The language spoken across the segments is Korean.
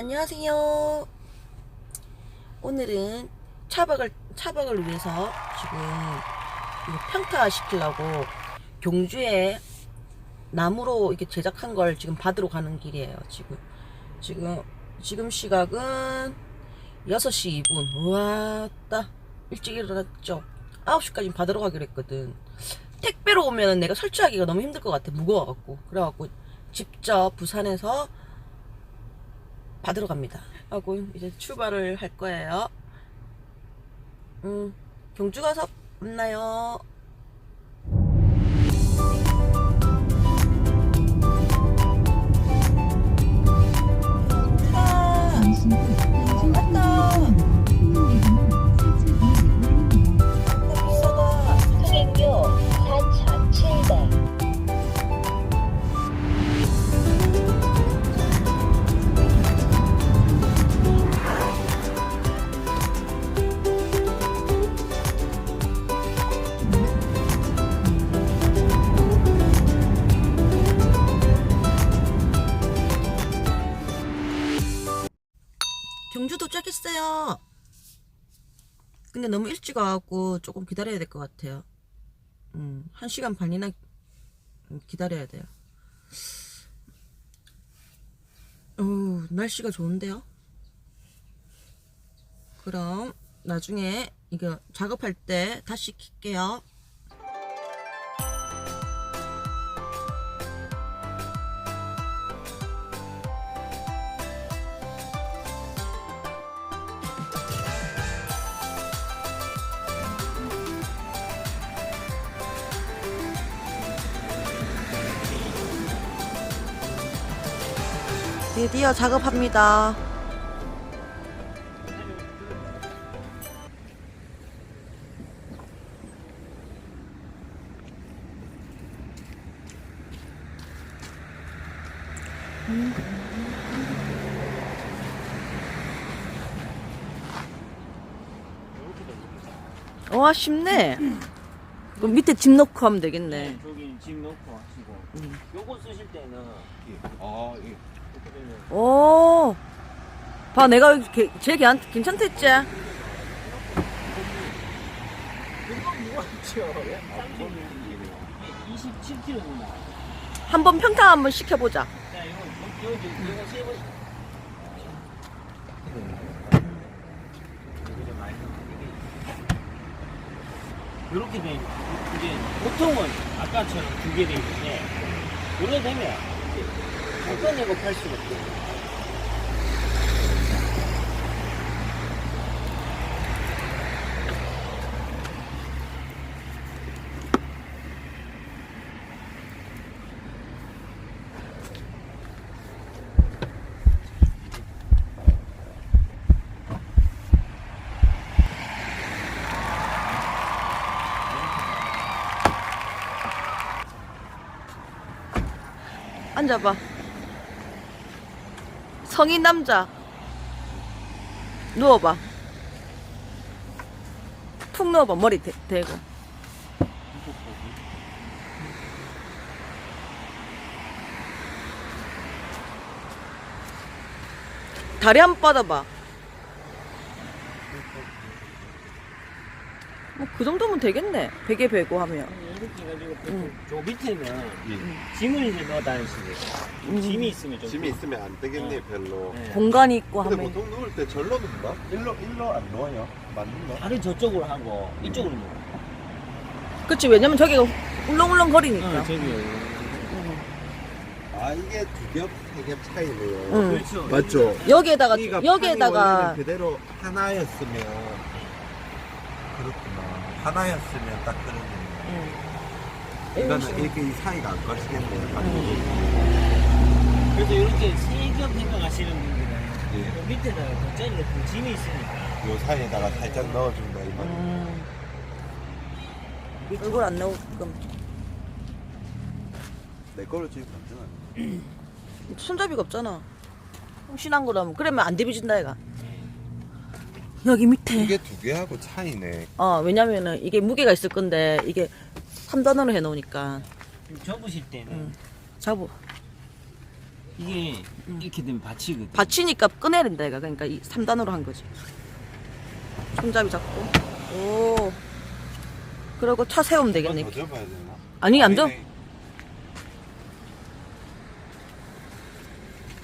안녕하세요. 오늘은 차박을 차박을 위해서 지금 이거 평타 시키려고 경주에 나무로 이렇게 제작한 걸 지금 받으러 가는 길이에요. 지금 지금 지금 시각은 6시 2분. 우와, 따 일찍 일어났죠. 9시까지 받으러 가기로 했거든. 택배로 오면 내가 설치하기가 너무 힘들 것 같아. 무거워갖고. 그래갖고 직접 부산에서 받으러 갑니다. 하고 이제 출발을 할 거예요. 음, 경주 가서 만나요. 근데 너무 일찍 와갖고 조금 기다려야 될 것 같아요. 음, 한 시간 반이나 기다려야 돼요. 어, 날씨가 좋은데요? 그럼 나중에 이거 작업할 때 다시 킬게요. 드디어 작업합니다. 와 쉽네. 그럼 밑에 짐 넣고 하면 되겠네. 저기 짐 넣고 하시고 요거 쓰실 때는 아, 예. 이렇게 되면 오, 봐 내가 게- 제일 괜- 괜찮댔지? 금방 무거웠죠 27kg구나 한번 평타 한번 시켜보자. 이렇게 돼 이게 보통은 아까처럼 두개돼 있는데 이래 되면 이렇게 꺼내고 팔 수가 없고 앉아봐. 성인 남자. 누워봐. 푹 누워봐. 머리 대, 대고. 다리 한 번 뻗어봐. 그 정도면 되겠네. 베개 베고 하면. 이렇게 해가지고 응. 저 밑에는 예. 짐을 이제 넣어 다니시고 음. 짐이 있으면 좀 짐이 있으면 안 되겠네, 별로. 네. 공간이 있고 근데 하면. 보통 누울 때 절로 눕나? 일로, 일로 안 누워요? 맞는 거? 다리 저쪽으로 하고 이쪽으로 놓고 그치, 왜냐면 저기가 울렁울렁 거리니까. 어, 저기 아, 이게 두 겹, 세겹 차이네요. 응. 그렇죠 맞죠? 여기에다가, 여기에다가, 원래는 그대로 하나였으면. 하나였으면 딱 그러네. 응. 이거는 이렇게 이 사이가 안 거치겠네요. 그래서 이렇게 세겹 생각하시는 분들은 예. 요 밑에다가 돗자리에 그 짐이 있으니까 요 사이에다가 살짝 넣어준다, 이 말이에요. 음, 얼굴 안 나오게끔. 내 거를 지금 만드나? 손잡이가 없잖아. 신한 거라면. 그러면 안 디비진다, 얘가. 여기 밑에. 이게 두 개하고 차이네. 어, 왜냐면은 이게 무게가 있을 건데, 이게 3단으로 해 놓으니까. 접으실 때는 응. 잡어. 이게 이렇게 되면 받치거든. 받치니까 꺼내야 된다 얘가 그러니까 이 3단으로 한 거지 손잡이 잡고 오 그리고 차 세우면 되겠네 더 접어야 되나? 아니 앉아 아니네.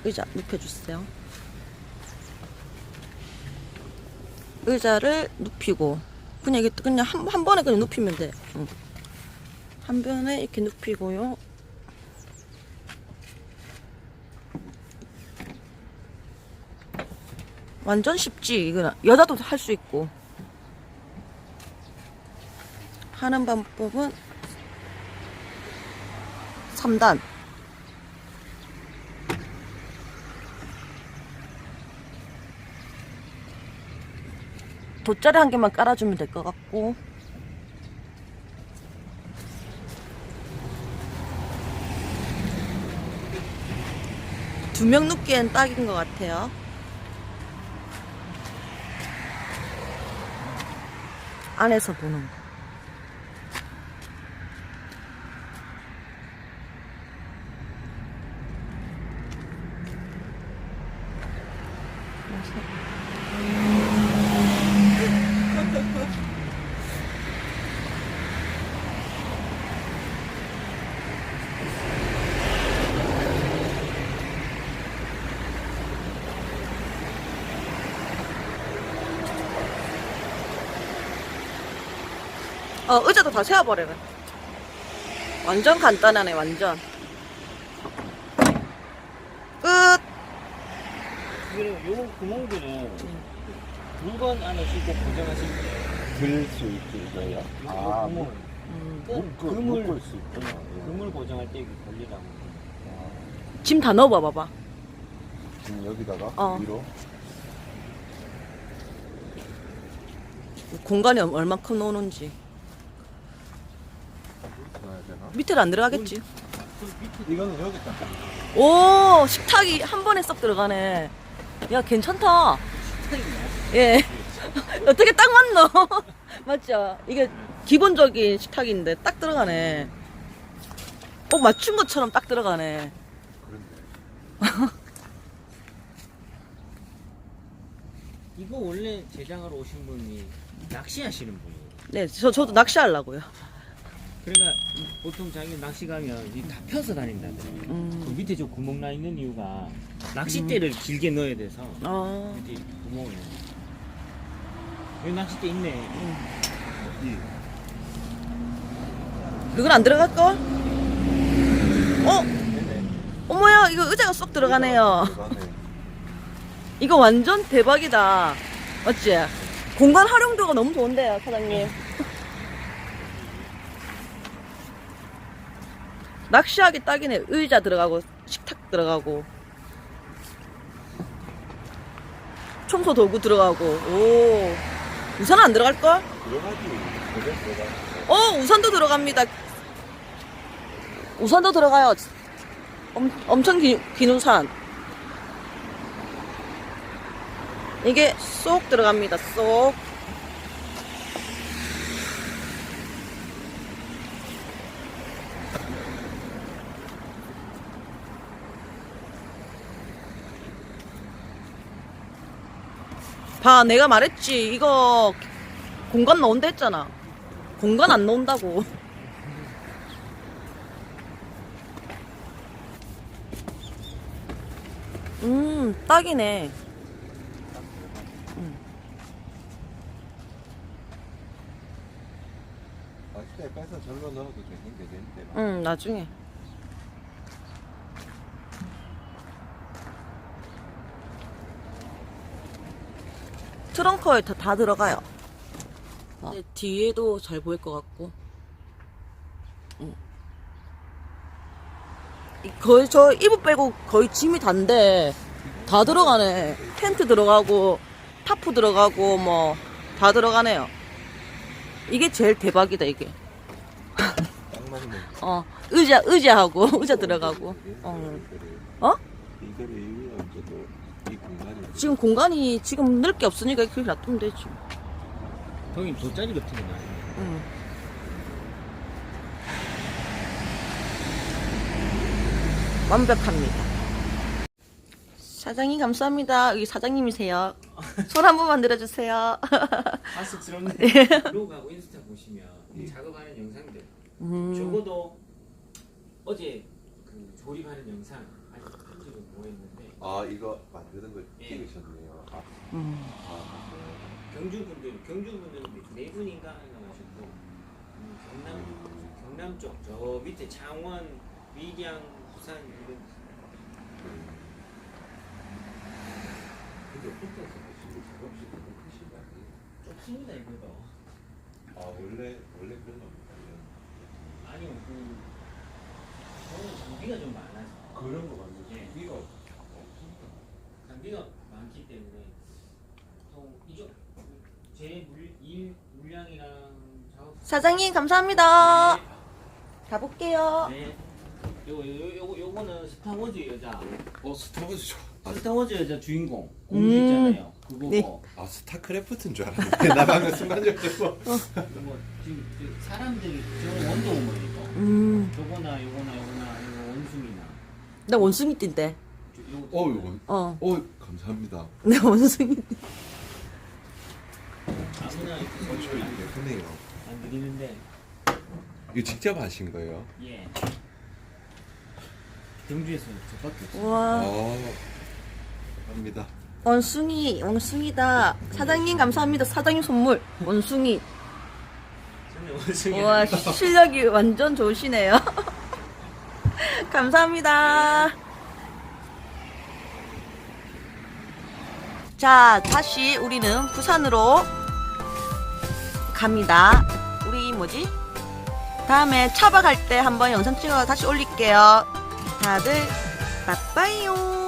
의자 눕혀 주세요 의자를 눕히고 그냥 이게 그냥 한, 한 번에 그냥 눕히면 돼. 응. 한 번에 이렇게 눕히고요. 완전 쉽지 이거 여자도 할 수 있고. 하는 방법은 3단 돗자리 한 개만 깔아주면 될 것 같고. 두 명 눕기엔 딱인 것 같아요. 안에서 보는 거 어, 의자도 다 세워버려라. 완전 간단하네, 완전. 끝! 요 구멍들은 물건 안에 싣고 고정하실 때 들수 있게 이거요? 요, 아, 요 구멍 음, 그물 묶을 수 있구나. 예. 그물 고정할 때 이게 걸리라고. 짐 다 넣어봐, 봐봐. 지금 여기다가 어. 위로 공간이 얼- 얼만큼 넣는지. 되나? 밑에는 안 들어가겠지. 이거는 여기다. 오, 식탁이 한 번에 쏙 들어가네. 야, 괜찮다. 예. 어떻게 딱 맞노? 맞죠? 이게 기본적인 식탁인데 딱 들어가네. 꼭 맞춘 것처럼 딱 들어가네. 이거 원래 제작하러 오신 분이 낚시하시는 분이에요. 네, 저, 저도 낚시하려고요. 그러니까 보통 자기 낚시 가면 이다 펴서 다닌다더라고요. 그 음. 밑에 저 구멍 나 있는 이유가 낚싯대를 길게 넣어야 돼서 어. 밑에 구멍이 여기 낚싯대 있네. 이 이건 안 들어갈걸? 어? 네네. 어머야, 이거 의자가 쏙 들어가네요. 들어가네. 이거 완전 대박이다. 맞지? 공간 활용도가 너무 좋은데요, 사장님. 낚시하기 딱이네. 의자 들어가고, 식탁 들어가고, 청소 도구 들어가고, 오. 우산 안 들어갈걸? 들어가지. 어, 우산도 들어갑니다. 우산도 들어가요. 엄, 엄청 긴, 긴 우산. 이게 쏙 들어갑니다. 쏙. 봐, 내가 말했지. 이거 공간 넣은다 했잖아. 공간 안 넣는다고. 음, 딱이네. 낚싯대 빼서 절로 넣어도 되긴 되겠는데. 응, 나중에. 트렁크에 다, 다 들어가요. 어. 뒤에도 잘 보일 것 같고. 응. 이- 거의 저 이불 빼고 거의 짐이 단데 다 들어가네. 텐트 들어가고 타프 들어가고 뭐 다 들어가네요. 이게 제일 대박이다 이게. 딱 맞네. 어 의자 의자하고 의자 들어가고. 어. 어? 이거를 이 지금 공간이 지금 넓게 없으니까 이렇게 놔두면 되지. 형님 돗자리 같은 거 나요. 응. 완벽합니다. 사장님 감사합니다. 여기 사장님이세요. 손 한 번만 들어주세요. 가식스럽네. 블로그하고 인스타 보시면 이 작업하는 영상들 음, 적어도 어제 그 조립하는 영상 아직 편집을 못 했는데 아 이거 만드는 거 예. 찍으셨네요. 아, 음. 아, 경주 분들 경주 분들은 네 분인가 나가셨고 음, 경남 경남 쪽 저 밑에 창원 밀양 부산 이런 근데 혼자서 하시는 작업실이 너무 크신 거 아니에요? 좁습니다 이거도 아 원래 원래 그런 겁니까? 아니요 그 저는 장비가 좀 많아서 그런 거 같은데 예. 비가 없습니다. 장비가 많기 때문에 보통 이쪽 제일 물량이랑 작업 사장님 감사합니다. 가볼게요. 네. 요거 요, 요거 요거는 스타워즈 여자. 어 스타워즈 좋아. 아, 스타워즈 여자 주인공 공주 음. 있잖아요. 그거고. 네. 아 스타크래프트인 줄 알았는데 나 방금 순간적으로 요거 지금 저 사람들이 저는 원더우먼이고. 음, 요거나 요거나 요거나 이거 원숭이나. 나 원숭이 띠인데. 어 이거 어, 어 감사합니다. 내 원숭이. 아무나 어, 소리를 안, 예쁘네요. 안 드리는데 이거 직접 하신 거예요? 예. 경주에서 저밖에 없어요. 와, 아 합니다. 원숭이, 원숭이다. 사장님 감사합니다. 사장님 선물. 원숭이. 원숭이. 와, 실력이 완전 좋으시네요. 감사합니다. 자, 다시 우리는 부산으로 갑니다. 우리 뭐지? 다음에 차박할 때 한번 영상 찍어 다시 올릴게요. 다들 빠빠이요.